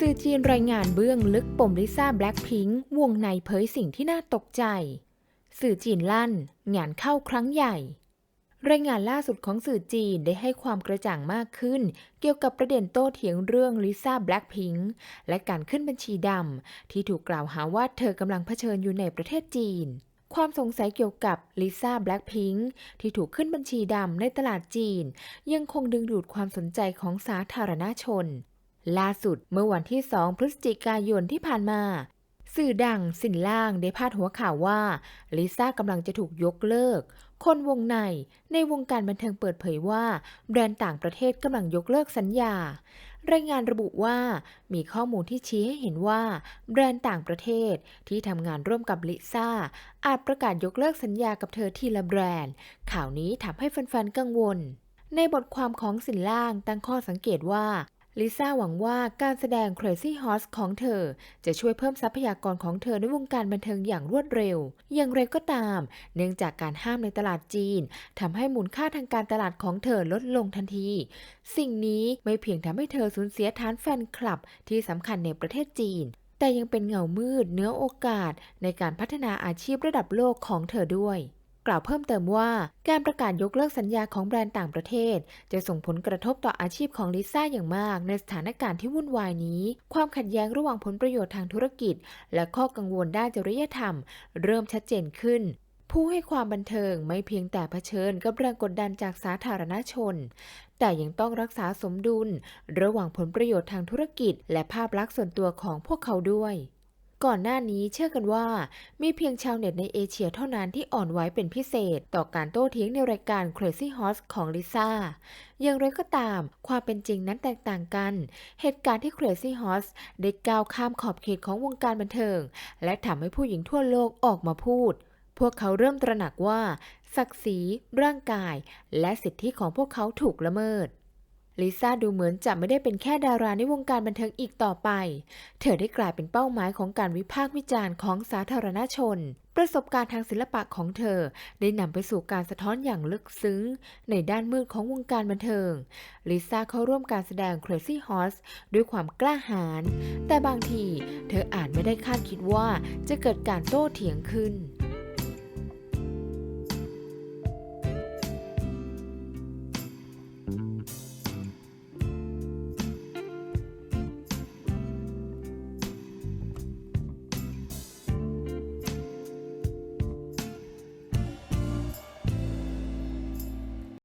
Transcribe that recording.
สื่อจีนรายงานเบื้องลึกปมลิซ่าแบล็คพิงค์วงในเผยสิ่งที่น่าตกใจ สื่อจีนลั่น งานเข้าครั้งใหญ่ รายงานล่าสุดของสื่อจีนได้ให้ความกระจ่างมากขึ้น เกี่ยวกับประเด็นโต้เถียงเรื่องลิซ่าแบล็คพิงค์และการขึ้นบัญชีดำที่ถูกกล่าวหาว่าเธอกำลังเผชิญอยู่ในประเทศจีนความสงสัยเกี่ยวกับลิซ่าแบล็คพิงค์ที่ถูกขึ้นบัญชีดำในตลาดจีน ยังคงดึงดูดความสนใจของสาธารณชน ล่าสุดเมื่อวันที่ 2 พฤศจิกายนที่ผ่านมา สื่อดังสินล่างได้พาดหัวข่าวว่าลิซ่ากำลังจะถูกยกเลิก คนวงในในวงการบันเทิงเปิดเผยว่าแบรนด์ต่างประเทศกำลังยกเลิกสัญญา รายงานระบุว่ามีข้อมูลที่ชี้ให้เห็นว่า แบรนด์ต่างประเทศที่ทำงานร่วมกับลิซ่าอาจประกาศยกเลิกสัญญากับเธอทีละแบรนด์ ข่าวนี้ทำให้แฟนๆกังวลในบทความของสินล่างตั้งข้อสังเกตว่า ลิซ่าหวังว่าการแสดง Crazy Horse ของเธอ จะช่วยเพิ่มทรัพยากรของเธอในวงการบันเทิงอย่างรวดเร็ว อย่างไรก็ตาม เนื่องจากการห้ามในตลาดจีนทำให้มูลค่าทางการตลาดของเธอลดลงทันที สิ่งนี้ไม่เพียงทำให้เธอสูญเสียฐานแฟนคลับที่สำคัญในประเทศจีน แต่ยังเป็นเงามืดเนื้อโอกาสในการพัฒนาอาชีพระดับโลกของเธอด้วย กล่าวเพิ่มเติมว่า การประกาศยกเลิกสัญญาของแบรนด์ต่างประเทศ จะส่งผลกระทบต่ออาชีพของลิซ่าอย่างมาก ในสถานการณ์ที่วุ่นวายนี้ ความขัดแย้งระหว่างผลประโยชน์ทางธุรกิจ และข้อกังวลด้านจริยธรรม เริ่มชัดเจนขึ้นผู้ให้ความบันเทิงไม่เพียงแต่เผชิญกับแรงกดดันจากสาธารณชน แต่ยังต้องรักษาสมดุล ระหว่างผลประโยชน์ทางธุรกิจ และภาพลักษณ์ส่วนตัวของพวกเขาด้วย ก่อนหน้านี้เชื่อกันว่า มีเพียงชาวเน็ตในเอเชียเท่านั้นที่อ่อนไหวเป็นพิเศษ ต่อการโต้เถียงในรายการ Crazy Horse ของลิซ่า อย่างไรก็ตาม ความเป็นจริงนั้นแตกต่างกัน เหตุการณ์ที่ Crazy Horse ได้ก้าวข้ามขอบเขตของวงการบันเทิง และทำให้ผู้หญิงทั่วโลกออกมาพูด พวกเขาเริ่มตระหนักว่า ศักดิ์ศรี ร่างกาย และสิทธิของพวกเขาถูกละเมิด ลิซ่าดูเหมือนจะไม่ได้เป็นแค่ดาราในวงการบันเทิงอีกต่อไป เธอได้กลายเป็นเป้าหมายของการวิพากษ์วิจารณ์ของสาธารณชน ประสบการณ์ทางศิลปะของเธอ ได้นำไปสู่การสะท้อนอย่างลึกซึ้ง ในด้านมืดของวงการบันเทิง ลิซ่าเข้าร่วมการแสดง Crazy Horse ด้วยความกล้าหาญ แต่บางทีเธออาจไม่ได้คาดคิดว่าจะเกิดการโต้เถียงขึ้น